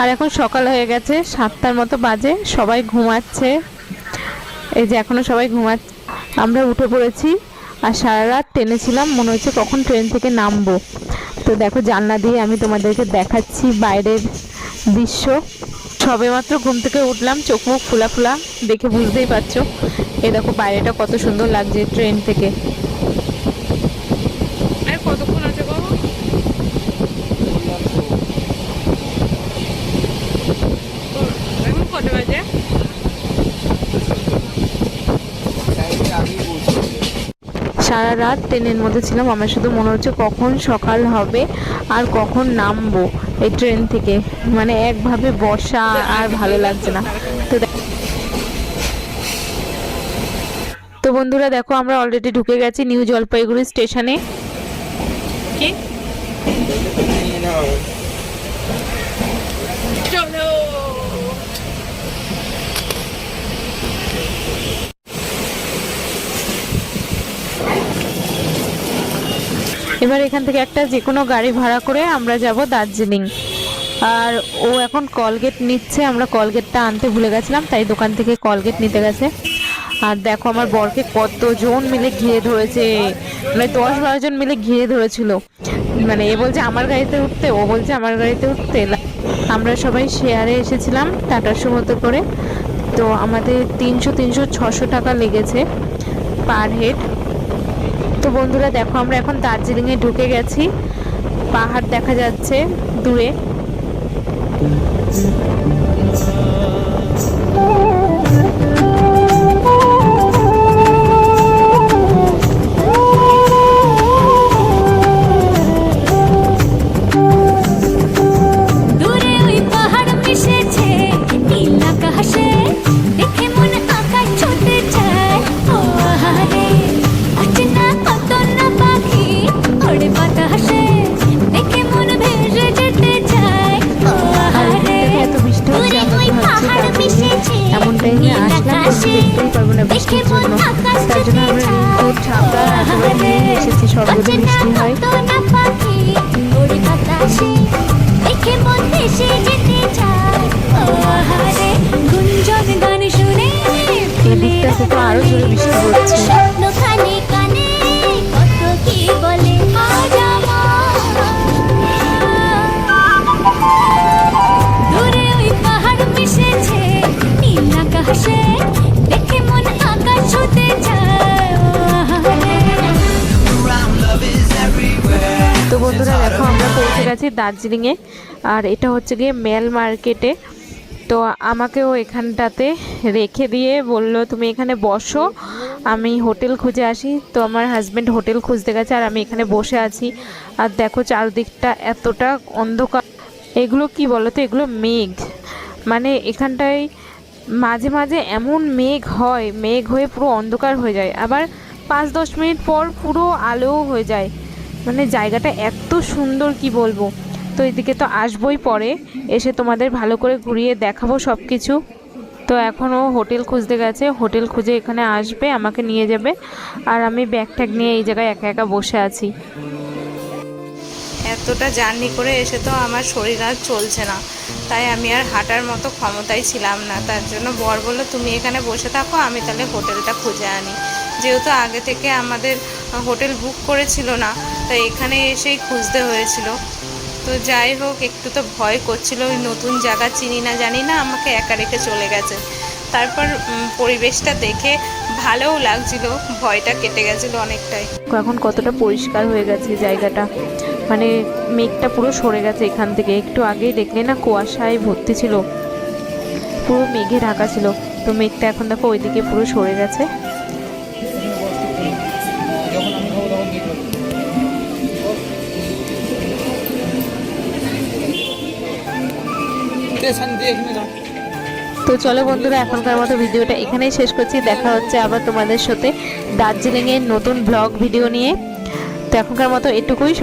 আর এখন সকাল হয়ে গেছে, সাতটার মতো বাজে, সবাই ঘুমাচ্ছে। এই যে এখনও সবাই ঘুমাচ্ছে। আমরা উঠে পড়েছি আর সারা রাত ট্রেনে ছিলাম, মনে হচ্ছে কখন ট্রেন থেকে নামবো। তো দেখো, জানলা দিয়ে আমি তোমাদেরকে দেখাচ্ছি বাইরের দৃশ্য। সবেমাত্র ঘুম থেকে উঠলাম, চোখ মুখ ফুলা ফুলা, দেখে বুঝতেই পারছ। এই দেখো, বাইরেটা কত সুন্দর লাগছে ট্রেন থেকে। কতক্ষণ আছে বাবা এখন কটা বাজে সারা রাত ট্রেনের মধ্যে ছিলাম। আমার শুধু মনে হচ্ছে কখন সকাল হবে আর কখন নামবো এই ট্রেন থেকে। মানে একভাবে বসা আর ভালো লাগছে না। তো তো বন্ধুরা দেখো, আমরা অলরেডি ঢুকে গেছি নিউ জলপাইগুড়ি স্টেশনে। কি চলো এবার এখান থেকে একটা যে কোনো গাড়ি ভাড়া করে আমরা যাব দার্জিলিং। আর ও এখন কলগেট নিচ্ছে, আমরা কলগেটটা আনতে ভুলে গেছিলাম, তাই দোকান থেকে কলগেট নিতে গেছে। আর দেখো আমার বরকে কতজন মিলে ঘিরে ধরেছে মানে দশ বারো জন মিলে ঘিরে ধরেছিল। মানে এ বলছে, আমার গাড়িতে উঠতে, ও বলছে, আমার গাড়িতে উঠতে। আমরা সবাই শেয়ারে এসেছিলাম টাটার সমুদ্র করে। তো আমাদের তিনশো তিনশো ছশো টাকা লেগেছে পার হেড তো বন্ধুরা দেখো আমরা এখন দার্জিলিংয়ে ঢুকে গেছি। পাহাড় দেখা যাচ্ছে দূরে। দূরে গুঞ্জন গান শুনে এদিকটা থেকে আরও জোরে বৃষ্টি পড়ছে। বন্ধুরা দেখো আমরা পৌঁছে গেছি দার্জিলিংয়ে। আর এটা হচ্ছে গিয়ে মেল মার্কেটে। তো আমাকেও এখানটাতে রেখে দিয়ে বলল তুমি এখানে বসো আমি হোটেল খুঁজে আসি। তো আমার হাজব্যান্ড হোটেল খুঁজতে গেছে আর আমি এখানে বসে আছি। আর দেখো চারদিকটা এতটা অন্ধকার। এগুলো কি বলো তো এগুলো মেঘ। মানে এখানটায় মাঝে মাঝে এমন মেঘ হয় মেঘ হয়ে পুরো অন্ধকার হয়ে যায়। আবার পাঁচ দশ মিনিট পর পুরো আলোও হয়ে যায়। মানে জায়গাটা এত সুন্দর, কি বলব? তো এদিকে তো আসবই পরে, এসে তোমাদের ভালো করে ঘুরিয়ে দেখাবো সব কিছু তো এখনও হোটেল খুঁজতে গেছে, হোটেল খুঁজে এখানে আসবে, আমাকে নিয়ে যাবে। আর আমি ব্যাগ ট্যাগ নিয়ে এই জায়গায় একা একা বসে আছি। এতটা জার্নি করে এসে তো আমার শরীর আর চলছে না। তাই আমি আর হাঁটার মতো ক্ষমতাই ছিলাম না। তার জন্য বর বলল, তুমি এখানে বসে থাকো, আমি তাহলে হোটেলটা খুঁজে আনি। যেহেতু আগে থেকে আমাদের হোটেল বুক করেছিল না তাই এখানে এসেই খুঁজতে হয়েছিল। তো যাই হোক, একটু তো ভয় করছিল, ওই নতুন জায়গা চিনি না জানি না, আমাকে একা রেখে চলে গেছে। তারপর পরিবেশটা দেখে ভালোও লাগছিল, ভয়টা কেটে গেছিল অনেকটাই। এখন কতটা পরিষ্কার হয়ে গেছে জায়গাটা। মানে মেঘটা পুরো সরে গেছে এখান থেকে। একটু আগেই দেখলে না কুয়াশায় ভর্তি ছিল। পুরো মেঘে ঢাকা ছিল। তো মেঘটা এখন দেখো ওইদিকে পুরো সরে গেছে। তো চলো বন্ধুরা, এখনকার মতো ভিডিওটা এখানেই শেষ করছি। দেখা হচ্ছে আবার তোমাদের সাথে দার্জিলিংয়ের নতুন ব্লগ ভিডিও নিয়ে। তো এখনকার মতো এটুকুই